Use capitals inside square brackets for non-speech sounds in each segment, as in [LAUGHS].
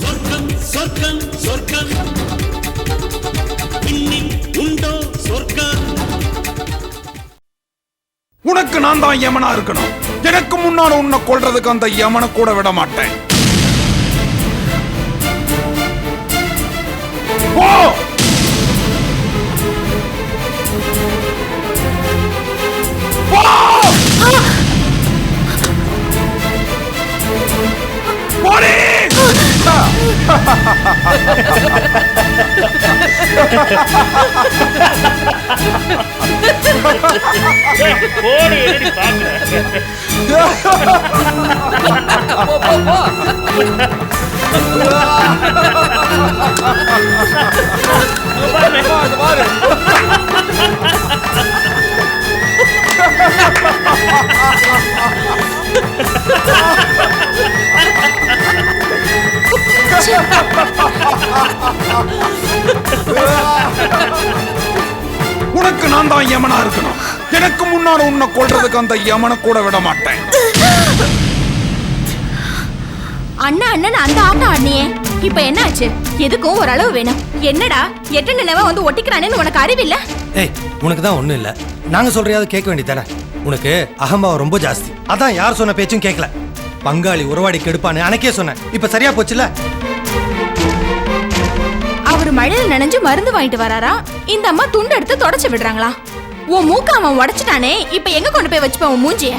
சொர்க்கம் சொர்க்கம் சொர்க்கம். இன்னில் உண்டோ சொர்க்கம்? உனக்கு நான் தான் யமனா இருக்கணும். எனக்கு முன்னால உன்னை கொல்றதுக்கு அந்த யமனை கூட விட மாட்டேன் போடு என்னடி பாக்குற [LAUGHS] [LAUGHS] உனக்கு நான் தான் யமனா இருக்கணும். எனக்கு முன்னால உன்னை கொல்றதுக்கு அந்த யமனை கூட விட மாட்டேன். அண்ணா அண்ணன் அந்த ஆட்டம் ஆடினியே. இப்ப என்ன ஆச்சு எதுக்கும் ஒரு அளவு வேணும். என்னடா? எட்டு நினைவா வந்து ஒட்டிக்கிறானேன்னு உனக்கு அறிவில்ல? ஏய் உனக்கு தான் ஒண்ணும் இல்ல. நாங்க சொல்றையாவது கேட்க வேண்டியதானே உனக்கு அகம்பாவம் ரொம்ப ஜாஸ்தி. அதான் யார் சொன்ன பேச்சும் கேட்கல பங்காளி உறவாடி கெடுப்பான்னு அன்னைக்கே சொன்னேன். இப்ப சரியா போச்சுல மழையில நனைஞ்சு மருந்து வாங்கிட்டு வராரா? இந்த அம்மா துண்டு எடுத்து தொடச்சு விடுறாங்களா? உன் மூக்க அவன் உடைச்சிட்டானே இப்ப எங்க கொண்டு போய் வச்சுப்ப உன் மூஞ்சிய?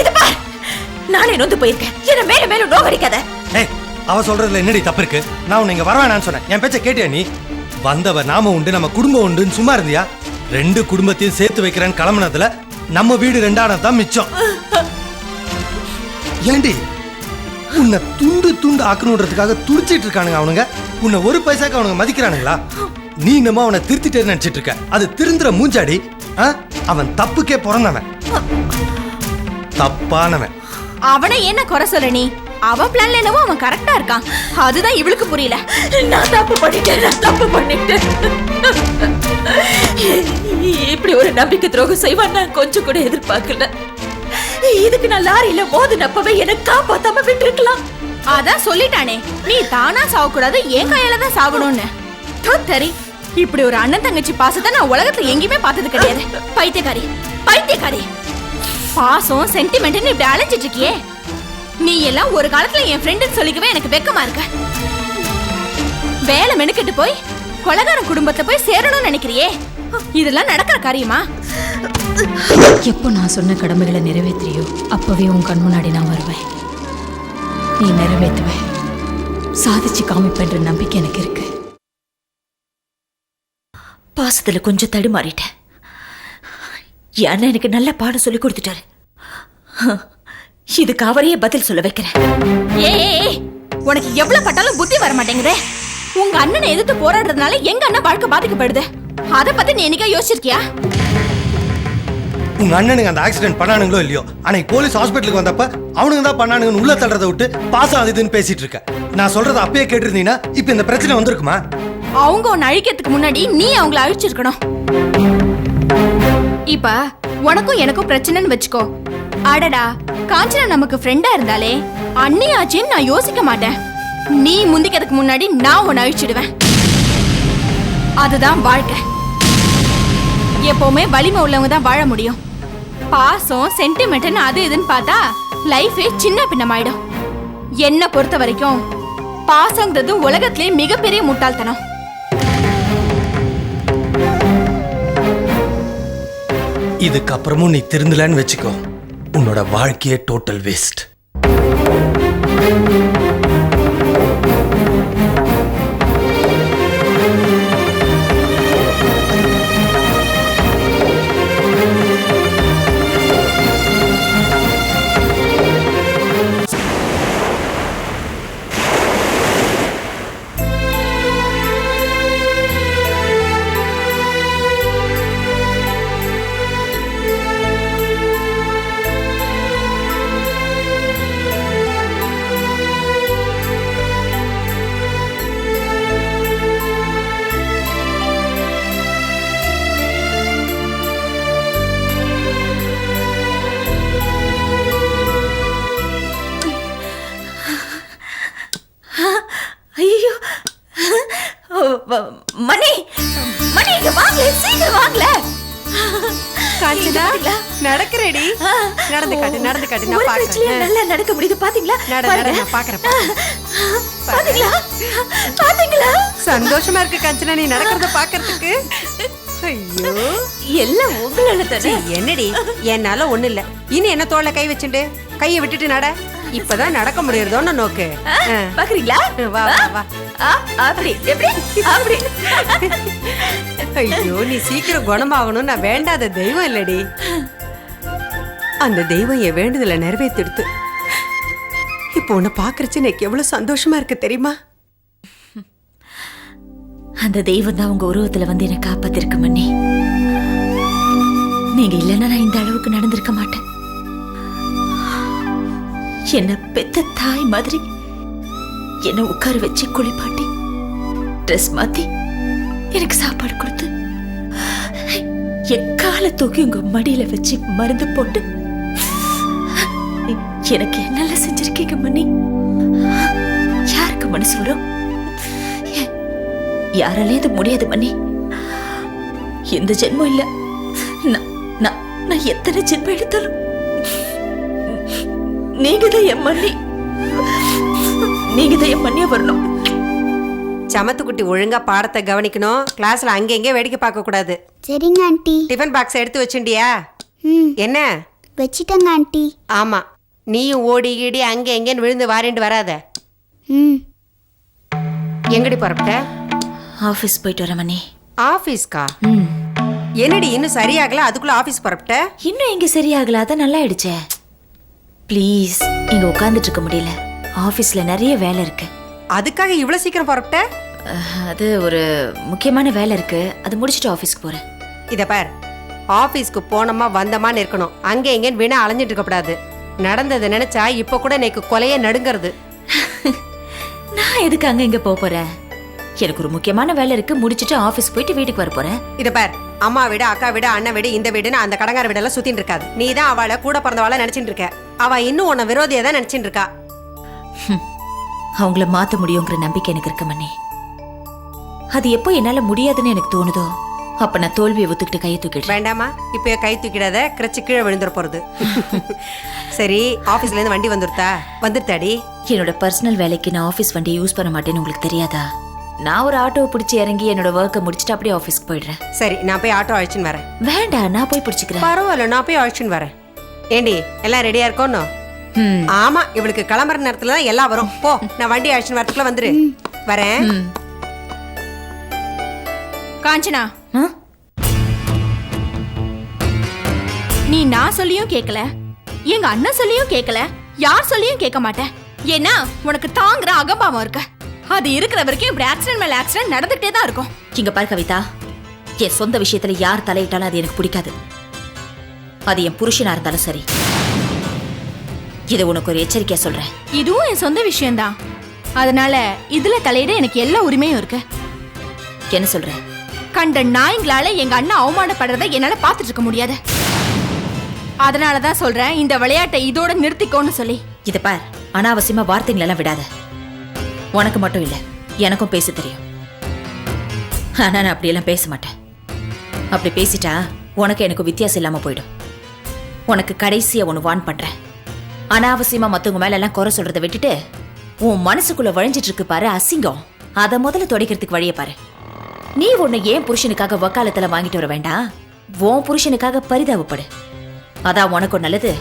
இது பார்! நானே நொந்து போயிருக்கேன். என்ன மேல மேல நோகடிக்காத ஏய் அவ சொல்றதுல என்னடி தப்பு இருக்கு? நான் உன்னை இங்க வரவேணான்னு சொன்னேன். என் பேச்ச கேட்டியா நீ? வந்தவ நாம உண்டு நம்ம குடும்பம் உண்டுன்னு சும்மா இருந்தியா? ரெண்டு குடும்பத்தையும் சேர்த்து வைக்கிறேன்னு கிளம்புனதுல நம்ம வீடு ரெண்டானது தான் மிச்சம். ஏண்டி? உன்னை துண்டு துண்டு ஆக்கணுன்றதுக்காக துடிச்சிட்டு இருக்கானுங்க அவனுங்க. உன்னை ஒரு பைசாக்கு அவனுங்க மதிக்கிறானுங்களா? நீ என்னமோ அவனை திருத்திட்டே நினைச்சிட்டு இருக்க. அது திருந்துற மூஞ்சாடி. ஆ? அவன் தப்புக்கே பிறந்தவன். தப்பானவன். அவனை என்ன குறை சொல்ல நீ? அவன் பிளான்ல என்னவோ அவன் கரெக்டா இருக்கான். அதுதான் இவளுக்கு புரியல. நான் தப்பு பண்ணிட்டேன் நான் தப்பு பண்ணிட்டேன். இப்படி ஒரு நம்பிக்கை துரோகம் செய்வான் நான் கொஞ்சம் கூட எதிர்பார்க்கல. இதுக்கு நான் லாரியில மோதினப்பவே என்ன காப்பாத்தாம விட்டுருக்கலாம். அதான் சொல்லிட்டானே. நீ தானா சாகக்கூடாது என் கையால தான் சாகணும்னு தூ, தரி இப்படி ஒரு அண்ணன் தங்கச்சி பாசத்தை நான் உலகத்துல எங்கேயுமே பார்த்தது கிடையாது. பைத்தியக்காரி பைத்தியக்காரி. பாசம் சென்டிமெண்ட்னு இப்படி அலைஞ்சிட்டு இருக்கியே. நீ எல்லாம் ஒரு காலத்துல என் ஃப்ரெண்டுன்னு சொல்லிக்கவே எனக்கு வெக்கமா இருக்க. வேலை மெனுக்கிட்டு போய் கொலகாரன் குடும்பத்தை போய் சேரணும்னு நினைக்கிறியே. இதெல்லாம் நடக்கிற காரியமா? எப்போ நான் சொன்ன கடமைகளை நிறைவேற்றியோ அப்பவே உன் கண் முன்னாடி நான் வருவேன். நீ நிறைவேற்றுவ. சாதிச்சு காமிப்பேன்ற நம்பிக்கை எனக்கு இருக்கு. பாசத்துல கொஞ்சம் தடுமாறிட்டேன் ஏன்னா எனக்கு நல்ல பாடம் சொல்லி கொடுத்துட்டாரு. இதுக்கு அவரையே பதில் சொல்ல வைக்கிறேன். ஏய், உனக்கு எவ்வளவு பட்டாலும் புத்தி வர மாட்டேங்குதே. உங்க அண்ணனை எதிர்த்து போராடுறதுனால எங்க அண்ணன் வாழ்க்கை பாதிக்கப்படுது? அத பத்தி நீ என்னைக்கா யோசிச்சிருக்கியா? உங்க அண்ணனுங்க அந்த ஆக்சிடென்ட் பண்ணானுங்களோ இல்லையோ? அன்னைக்கு போலீஸ் ஹாஸ்பிட்டலுக்கு வந்தப்ப அவனுங்க தான் பண்ணானுங்கன்னு உள்ள தள்ளுறதை விட்டு பாசம் அது இதுன்னு பேசிட்டு இருக்க நான் சொல்றதை அப்பயே கேட்டிருந்தீங்கன்னா இப்ப இந்த பிரச்சனை வந்திருக்குமா? அவங்க உன்னை அழிக்கிறதுக்கு முன்னாடி நீ அவங்கள அழிச்சிருக்கணும். இப்ப உனக்கும் எனக்கும் பிரச்சனைன்னு வச்சுக்கோ. அடடா காஞ்சனா நமக்கு ஃப்ரெண்டா இருந்தாலே அண்ணி ஆச்சேன்னு நான் யோசிக்க மாட்டேன். நீ முந்திக்கிறதுக்கு முன்னாடி நான் உன்னை அழிச்சிடுவேன். அதுதான் வாழ்க்கை. எப்பவுமே வலிமை உள்ளவங்க தான் வாழ முடியும். பாசம் சென்டிமெண்ட்னு அது இதுன்னு பார்த்தா லைஃபே சின்ன பின்னமாயிடும். என்ன பொறுத்த வரைக்கும் பாசங்கிறது உலகத்திலே மிகப்பெரிய முட்டாள்தனம். இதுக்கப்புறமும் நீ திருந்தலன்னு வச்சுக்கோ. உன்னோட வாழ்க்கையே டோட்டல் வேஸ்ட் நடந்து காட்டு நடந்து காட்டு நான் பாக்குறேன் நல்லா நடக்க முடியுது. பாத்தீங்களா? நட, நட. நான் பாக்குறேன். பாத்தீங்களா? பாத்தீங்களா? சந்தோஷமா இருக்கு காஞ்சனா நீ நடக்கிறத பாக்குறதுக்கு ஐயோ. எல்லாம் உங்களால தானே? என்னடி? என்னால ஒண்ணு இல்ல. இனி என்ன தோல்ல கை வச்சுட்டு கையை விட்டுட்டு நட. இப்பதான் நடக்க முடியறதோன்னு நோக்கு. பாக்குறீங்களா? வா, வா, வா. அப்படி எப்படி? அப்படி. ஐயோ நீ சீக்கிரம் குணமாகணும் நான் வேண்டாத தெய்வம் இல்லடி. அந்த தெய்வம் என் வேண்டுதலை நிறைவேற்றிடுத்து இப்போ உன்னை பார்க்கறச்சு எனக்கு எவ்வளவு சந்தோஷமா இருக்கு தெரியுமா? அந்த தெய்வம் தான் உங்க உருவத்துல வந்து என்னை காப்பாத்திருக்க மண்ணி நீங்க இல்லைன்னா நான் இந்த அளவுக்கு நடந்திருக்க மாட்டேன். என்ன பெத்த தாய் மாதிரி என்ன உட்கார வச்சு குளிப்பாட்டி ட்ரெஸ் மாத்தி எனக்கு சாப்பாடு கொடுத்து எக்கால காலை தூக்கி உங்க மடியில வச்சு மருந்து போட்டு எனக்கு என்னெல்லாம் செஞ்சிருக்கீங்க மண்ணி யாருக்கு மனசு வரும்? யாராலே இது முடியாது மணி. இந்த ஜென்மம் இல்ல. நான் எத்தனை ஜென்மம் எடுத்தாலும். நீங்க தான் என் மண்ணி நீங்க தான் என் மண்ணியா வரணும். சமத்துக்குட்டி ஒழுங்கா பாடத்தை கவனிக்கணும். கிளாஸ்ல அங்க எங்கே வேடிக்கை பார்க்க கூடாது. சரிங்க ஆண்டி. டிஃபன் பாக்ஸ் எடுத்து வச்சுட்டியா? என்ன? வச்சிட்டேங்க ஆண்டி. ஆமா. நீயும் ஓடி கீடி அங்க எங்கேன்னு விழுந்து வாரிண்டு வராத. ம். எங்கடி புறப்பட்ட ஆபீஸ் போயிட்டு வர மணி. ஆபீஸ்க்கா ம். என்னடி இன்னும் சரியாகல? அதுக்குள்ள ஆபீஸ் புறப்பட்ட இன்னும் எங்க சரியாகல? அதான் நல்லா ஆயிடுச்சே ப்ளீஸ் இங்க உட்கார்ந்துட்டு இருக்க முடியல. ஆபீஸ்ல நிறைய வேலை இருக்கு. அதுக்காக இவ்வளவு சீக்கிரம் புறப்பட்ட அது ஒரு முக்கியமான வேலை இருக்கு. அது முடிச்சுட்டு ஆபீஸ்க்கு போறேன். இத பார். ஆபீஸ்க்கு போனோமா வந்தமான்னு இருக்கணும். அங்க எங்கேன்னு வீணா அலைஞ்சிட்டு இருக்கக்கூடாது நடந்ததை நினைச்சா இப்ப கூட எனக்கு கொலையே நடுங்கிறது. [LAUGHS] நான் எதுக்கு அங்க இங்க போக போறேன்? எனக்கு ஒரு முக்கியமான வேலை இருக்கு. முடிச்சிட்டு ஆபீஸ் போயிட்டு வீட்டுக்கு வர போறேன். இத பார். அம்மா வீடு அக்கா வீடு அண்ணன் வீடு இந்த வீடுன்னு அந்த கடங்கார வீடெல்லாம் சுத்தின்னு இருக்காது. நீ தான் அவளை கூட பிறந்தவாள நினைச்சிட்டு இருக்க. அவ இன்னும் உன்னை விரோதியா தான் நினைச்சிட்டு இருக்கா. அவங்கள மாத்த முடியுங்கிற நம்பிக்கை எனக்கு இருக்கு மண்ணி அது எப்போ என்னால முடியாதுன்னு எனக்கு தோணுதோ? அப்ப நான் தோல்வியை ஒத்துக்கிட்டு கையை தூக்கிடுறேன். வேண்டாமா இப்ப கை தூக்கிடாத கிரச்சு கீழே விழுந்துற போறது. சரி ஆபீஸ்ல இருந்து வண்டி வந்துருத்தா? வந்துருத்தாடி. என்னோட பர்சனல் வேலைக்கு நான் ஆபீஸ் வண்டியை யூஸ் பண்ண மாட்டேன்னு உங்களுக்கு தெரியாதா? நான் ஒரு ஆட்டோவை பிடிச்சி இறங்கி என்னோட ஒர்க்கை முடிச்சுட்டு அப்படியே ஆபீஸ்க்கு போயிடுறேன். சரி நான் போய் ஆட்டோ அழைச்சின்னு வரேன். வேண்டாம் நான் போய் பிடிச்சிக்கிறேன். பரவாயில்ல நான் போய் அழைச்சின்னு வரேன். ஏண்டி எல்லாம் ரெடியா இருக்கோன்னு? ம், ஆமா இவளுக்கு கிளம்புற நேரத்துல தான் எல்லாம் வரும். போ நான் வண்டி அழைச்சின்னு வரதுக்குள்ள வந்துரு. வரேன். காஞ்சனா? நீ நான் சொல்லியும் கேட்கல எங்க அண்ணன் சொல்லியும் கேட்கல யார் சொல்லியும் கேட்க மாட்டேன் ஏன்னா உனக்கு தாங்குற அகம்பாவம் இருக்கு. அது இருக்கிற வரைக்கும் இப்படி ஆக்சிடென்ட் மேல ஆக்சிடென்ட் நடந்துகிட்டே தான் இருக்கும். இங்க பாரு கவிதா. என் சொந்த விஷயத்துல யார் தலையிட்டாலும் அது எனக்கு பிடிக்காது. அது என் புருஷனா இருந்தாலும் சரி. இதை உனக்கு ஒரு எச்சரிக்கையா சொல்றேன். இதுவும் என் சொந்த விஷயம்தான். அதனால இதுல தலையிட எனக்கு எல்லா உரிமையும் இருக்கு. என்ன சொல்றேன் கண்ட நாய்ங்களால எங்க அண்ணன் அவமானப்படுறதை என்னால பாத்துட்டு இருக்க முடியாது. அதனாலதான் சொல்றேன் இந்த விளையாட்டை இதோட நிறுத்திக்கோன்னு சொல்லி. இத பார் அனாவசியமா வார்த்தைங்களெல்லாம் விடாத. உனக்கு மட்டும் இல்ல எனக்கும் பேச தெரியும். ஆனா நான் அப்படியெல்லாம் பேச மாட்டேன். அப்படி பேசிட்டா உனக்கு எனக்கு வித்தியாசம் இல்லாம போயிடும். உனக்கு கடைசியா ஒன்று வான் பண்றேன். அனாவசியமா மத்தவங்க மேல எல்லாம் குறை சொல்றதை விட்டுட்டு உன் மனசுக்குள்ள வழிஞ்சிட்டு இருக்கு பாரு அசிங்கம். அதை முதல்ல துடைக்கிறதுக்கு வழியை பாரு. நீ உன்னை ஏன் புருஷனுக்காக வக்காலத்துல வாங்கிட்டு வர வேண்டாம்? உன் புருஷனுக்காக பரிதாபப்படு. அதான் உனக்கும் நல்லது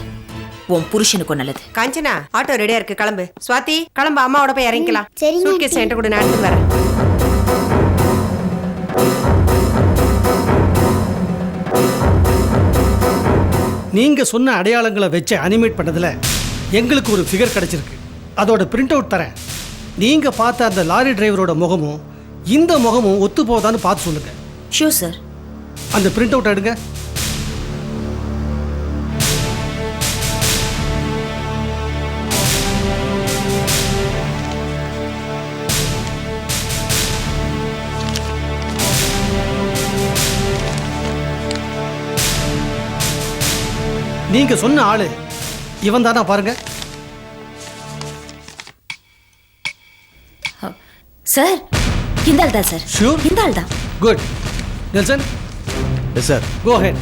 உன் புருஷனுக்கும் நல்லது. காஞ்சனா ஆட்டோ ரெடியா இருக்கு கிளம்பு. சுவாதி கிளம்பு அம்மாவோட போய் இறங்கிக்கலாம். சரிங்க, சூட்கேஸ். என்கிட்ட கூட நான் எடுத்துட்டு வரேன். நீங்க சொன்ன அடையாளங்களை வச்சு அனிமேட் பண்ணதுல எங்களுக்கு ஒரு ஃபிகர் கிடைச்சிருக்கு. அதோட பிரிண்ட் அவுட் தரேன். நீங்க பார்த்த அந்த லாரி டிரைவரோட முகமும் இந்த முகமும் ஒத்து போதான்னு பார்த்து சொல்லுங்க. ஷூ சார் அந்த பிரிண்ட் அவுட் எடுங்க. நீங்க சொன்ன ஆளு இவன் தானா பாருங்க. சார் இந்த ஆள் தான் சார். Sure? இந்த ஆள் தான் good Nelson yes sir go ahead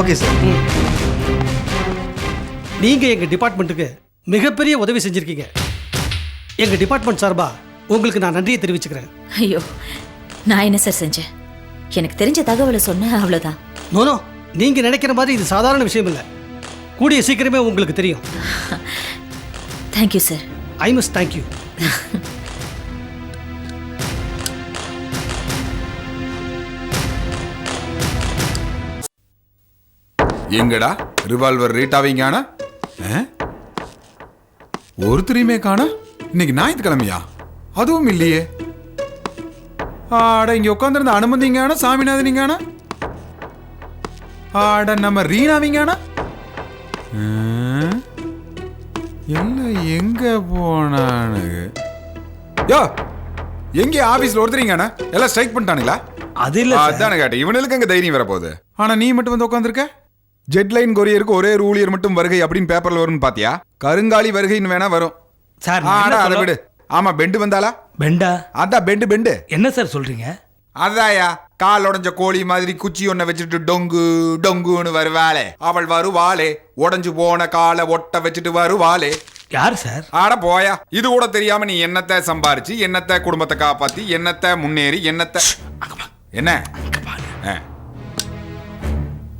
okay sir நீங்க எங்க டிபார்ட்மெண்ட்டுக்கு மிகப்பெரிய உதவி செஞ்சிருக்கீங்க. எங்க டிபார்ட்மெண்ட் சார்பா உங்களுக்கு நான் நன்றியை தெரிவிச்சுக்கிறேன். ஐயோ நான் என்ன சார் செஞ்சேன்? எனக்கு தெரிஞ்ச தகவலை சொன்னேன் அவ்வளவுதான். நோனோ நீங்க நினைக்கிற மாதிரி இது சாதாரண விஷயம் இல்லை. கூடிய சீக்கிரமே உங்களுக்கு தெரியும். Thank you sir I must thank you எங்கடா? ரிவால்வர் ரேட்டாவைங்க ஆனா. ஒருத்தரையுமே காணா? இன்னைக்கு ஞாயிற்றுக்கிழமையா? அதுவும் இல்லையே. ஆட இங்க உட்காந்துருந்த அனுமதிங்க ஆனா சாமிநாதனிங்க ஆனா? ஆட நம்ம ரீனாவிங்க ஆனா? எல்லாம் எங்க போனானுங்க? யோ எங்க ஆபீஸ்ல ஒருத்தரீங்க ஆனா? எல்லாம் ஸ்ட்ரைக் பண்ணிட்டானுங்களா? அது இல்ல. அதான கேட்டேன். இவனுக்கு அங்க தைரியம் வரப்போகுது? ஆனா நீ மட்டும் வந்து உட்காந்துருக்க ஜெட்லைன் கொரியருக்கு ஒரே ஒரு ஊழியர் மட்டும் வருகை அப்படின்னு பேப்பர்ல வரும்னு பாத்தியா? கருங்காலி வருகைன்னு வேணா வரும். சார் ஆடா என்ன அதை விடு. ஆமா பெண்டு வந்தாளா? பெண்டா அதான் பெண்டு பெண்டு என்ன சார் சொல்றீங்க? அதாயா கால் உடைஞ்ச கோழி மாதிரி குச்சி ஒன்ன வச்சுட்டு டொங்கு டொங்குன்னு வருவாளே. அவள் வருவாளே உடைஞ்சு போன காலை ஒட்ட வச்சுட்டு வருவாளே. யார் சார்? ஆட போயா இது கூட தெரியாம நீ என்னத்தை சம்பாரிச்சு என்னத்தை குடும்பத்தை காப்பாத்தி என்னத்தை முன்னேறி என்னத்தை என்ன? ஆ.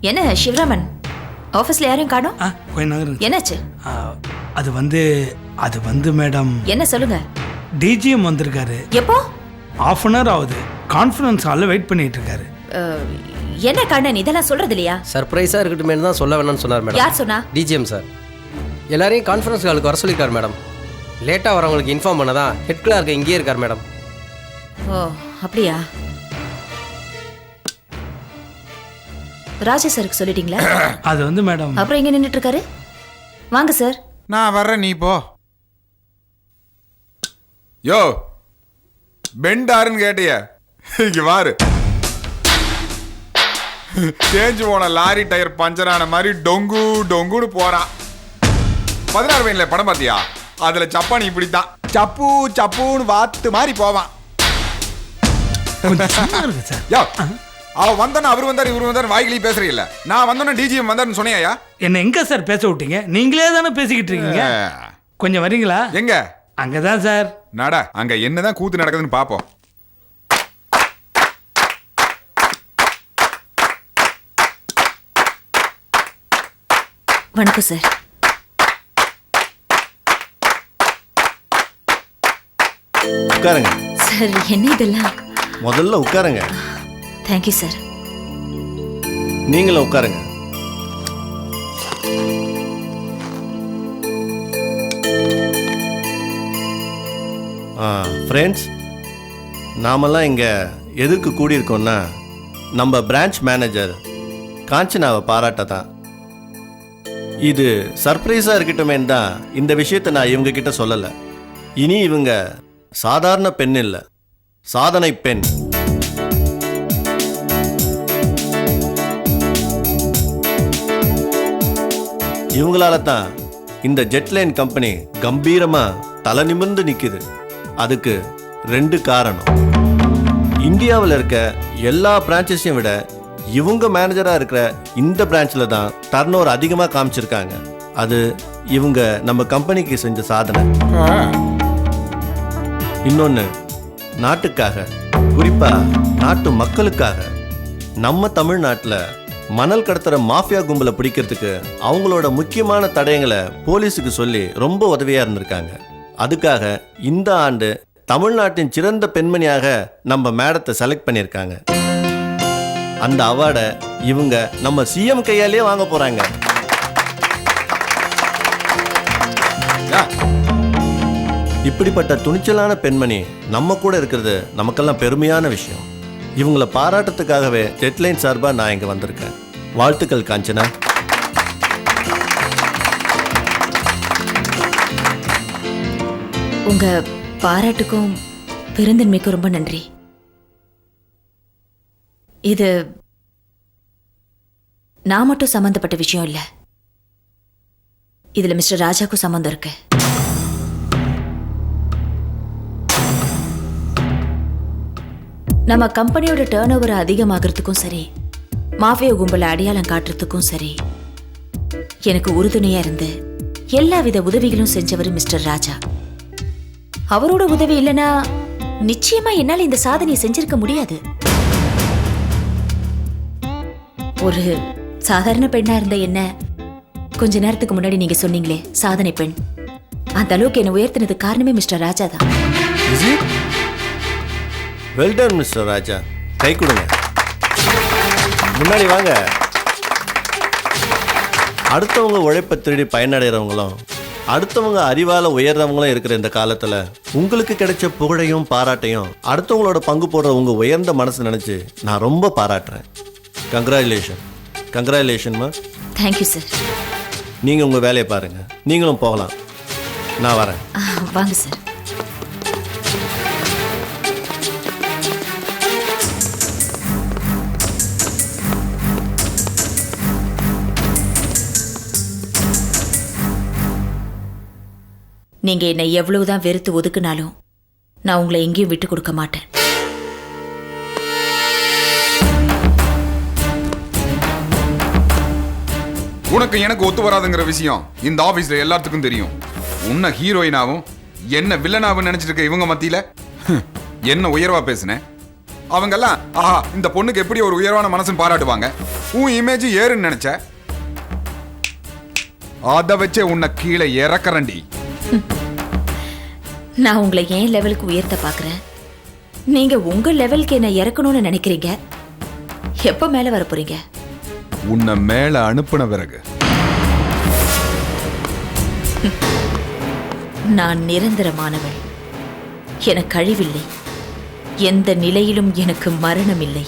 என்ன சிவராமன்? ஆபீஸ்ல யாரையும் காணோம்? ஆ கொஞ்ச நேரம் என்னாச்சு? ஆ, அது வந்து அது வந்து மேடம் என்ன சொல்லுங்க? டிஜிஎம் வந்திருக்காரு. எப்போ? ஆஃப் அன் ஹவர் ஆகுது. கான்ஃபரன்ஸ் ஹாலில் வெயிட் பண்ணிட்டு இருக்காரு. அஹ், என்ன கண்ணன் இதெல்லாம் சொல்றது இல்லையா? சர்ப்ரைஸாக இருக்கட்டுமே தான் சொல்ல வேணாம்னு சொன்னார் மேடம் யார் சொன்னா? டிஜிஎம் சார் எல்லாரையும் கான்ஃபரன்ஸ் ஹாலுக்கு வர சொல்லியிருக்காரு மேடம் லேட்டாக வரவங்களுக்கு இன்ஃபார்ம் பண்ண தான் ஹெட் கிளார்க் இங்கேயே இருக்கார் மேடம் ஓ அப்படியா? ராஜா சாருக்கு சொல்லிட்டீங்களா? [COUGHS] அது வந்து மேடம் அப்புறம் எங்க நின்னுட்டு இருக்காரு வாங்க சார் நான் வர்றேன் நீ போ. யோ பெண்டாருன்னு கேட்டிய. இங்க வாரு. தேஞ்சு போன லாரி டயர் பஞ்சர் ஆன மாதிரி டொங்கு டொங்குன்னு போறான். பதினாறு வயதுல படம் பார்த்தியா? அதுல சப்பானி இப்படித்தான். சப்பு சப்புன்னு வாத்து மாதிரி போவான். யோ அவ வந்தோன்னு அவர் வந்தார் இவர் வந்தார் வாய்கிலேயே பேசுறீல்ல நான் வந்தோன்னே டிஜிஎம் வந்தாருன்னு சொன்னியா என்ன எங்க சார் பேச விட்டீங்க? நீங்களே தானே பேசிக்கிட்டு இருக்கீங்க? கொஞ்சம் வரீங்களா? எங்க? அங்கதான் சார். நட அங்க என்னதான் கூத்து நடக்குதுன்னு பாப்போம். வணக்கம் சார். உட்காருங்க. சார் என்ன இதெல்லாம்? முதல்ல உட்காருங்க. தேங்க்யூ சார் நீங்களும் உட்காருங்க. ஃப்ரெண்ட்ஸ் நாமெல்லாம் இங்கே எதுக்கு கூடியிருக்கோம்னா நம்ம பிரான்ச் மேனேஜர் காஞ்சனாவை பாராட்ட தான் இது சர்ப்ரைஸாக இருக்கட்டுமேன்னு தான் இந்த விஷயத்தை நான் இவங்க கிட்ட சொல்லலை. இனி இவங்க சாதாரண பெண் இல்லை. சாதனை பெண். இவங்களால தான் இந்த ஜெட்லைன் கம்பெனி கம்பீரமா தலை நிமிர்ந்து நிக்குது. அதுக்கு ரெண்டு காரணம். இந்தியாவில் இருக்க எல்லா பிரான்ச்சஸையும் விட இவங்க மேனேஜரா இருக்கிற இந்த பிரான்ச்சில் தான் டர்ன் ஓவர் அதிகமாக காமிச்சிருக்காங்க. அது இவங்க நம்ம கம்பெனிக்கு செஞ்ச சாதனை. இன்னொன்று நாட்டுக்காக குறிப்பா நாட்டு மக்களுக்காக நம்ம தமிழ்நாட்டில் மணல் கடத்துற மாஃபியா கும்பலை பிடிக்கிறதுக்கு அவங்களோட முக்கியமான தடயங்களை போலீஸுக்கு சொல்லி ரொம்ப உதவியா இருந்திருக்காங்க. அதுக்காக இந்த ஆண்டு தமிழ்நாட்டின் சிறந்த பெண்மணியாக நம்ம மேடத்தை செலக்ட் பண்ணியிருக்காங்க. அந்த அவார்டை இவங்க நம்ம சிஎம் கையாலே வாங்க போறாங்க. இப்படிப்பட்ட துணிச்சலான பெண்மணி நம்ம கூட இருக்கிறது நமக்கெல்லாம் பெருமையான விஷயம். இவங்கள பாராட்டத்துக்காகவே டெட்லைன் சார்பாக நான் இங்கே வந்திருக்கேன். வாழ்த்துக்கள் காஞ்சனா. உங்க பாராட்டுக்கும் பெருந்தன்மைக்கும் ரொம்ப நன்றி. இது நான் மட்டும் சம்பந்தப்பட்ட விஷயம் இல்ல. இதுல மிஸ்டர் ராஜாக்கும் சம்மந்தம் இருக்கு. நம்ம கம்பெனியோட டேர்ன் ஓவர் அதிகமாகிறதுக்கும் சரி மாஃபியா கும்பலை அடையாளம் காட்டுறதுக்கும் சரி எனக்கு உறுதுணையா இருந்து எல்லா வித உதவிகளும் செஞ்சவர் மிஸ்டர் ராஜா. அவரோட உதவி இல்லைன்னா நிச்சயமா என்னால இந்த சாதனையை செஞ்சிருக்க முடியாது. ஒரு சாதாரண பெண்ணா இருந்த என்ன? கொஞ்ச நேரத்துக்கு முன்னாடி நீங்க சொன்னீங்களே சாதனை பெண். அந்த அளவுக்கு என்னை உயர்த்தினது காரணமே மிஸ்டர் ராஜா தான் வெல்டன் மிஸ்டர் ராஜா கை கொடுங்க. முன்னாடி வாங்க. அடுத்தவங்க உழைப்பை திருடி பயனடைகிறவங்களும் அடுத்தவங்க அறிவால உயர்றவங்களும் இருக்கிற இந்த காலத்துல உங்களுக்கு கிடைச்ச புகழையும் பாராட்டையும் அடுத்தவங்களோட பங்கு போடுற உங்க உயர்ந்த மனசு நினைச்சு நான் ரொம்ப பாராட்டுறேன். கங்க்ராச்சுலேஷன் கங்க்ராச்சுலேஷன்மா தேங்க்யூ சார் நீங்க உங்க வேலையை பாருங்க. நீங்களும் போகலாம். நான் வரேன். வாங்க சார் நீங்க என்னை எவ்வளவுதான் வெறுத்து ஒதுக்குனாலும் நான் உங்களை எங்கேயும் விட்டு கொடுக்க மாட்டேன். உனக்கு எனக்கு ஒத்து வராதுங்கிற விஷயம் இந்த ஆபீஸ்ல எல்லாத்துக்கும் தெரியும். உன்னை ஹீரோயினாவும் என்ன வில்லனாவும் நினைச்சிட்டு இருக்க இவங்க மத்தியில? என்ன உயர்வா பேசுனேன் அவங்கெல்லாம் ஆஹா இந்த பொண்ணுக்கு எப்படி ஒரு உயர்வான மனசுன்னு பாராட்டுவாங்க? உன் இமேஜ் ஏறுன்னு நினைச்ச? அதை வச்சே உன்னை கீழே இறக்கறண்டி நான் உங்களை ஏன் லெவலுக்கு உயர்த்த பார்க்குறேன்? நீங்க உங்க லெவலுக்கு என்ன இறக்கணும்னு நினைக்கிறீங்க? எப்போ மேலே வர போறீங்க? உன்னை மேல அனுப்புன பிறகு. [LAUGHS] நான் நிரந்தரமானவள். எனக்கு அழிவில்லை. எந்த நிலையிலும் எனக்கு மரணம் இல்லை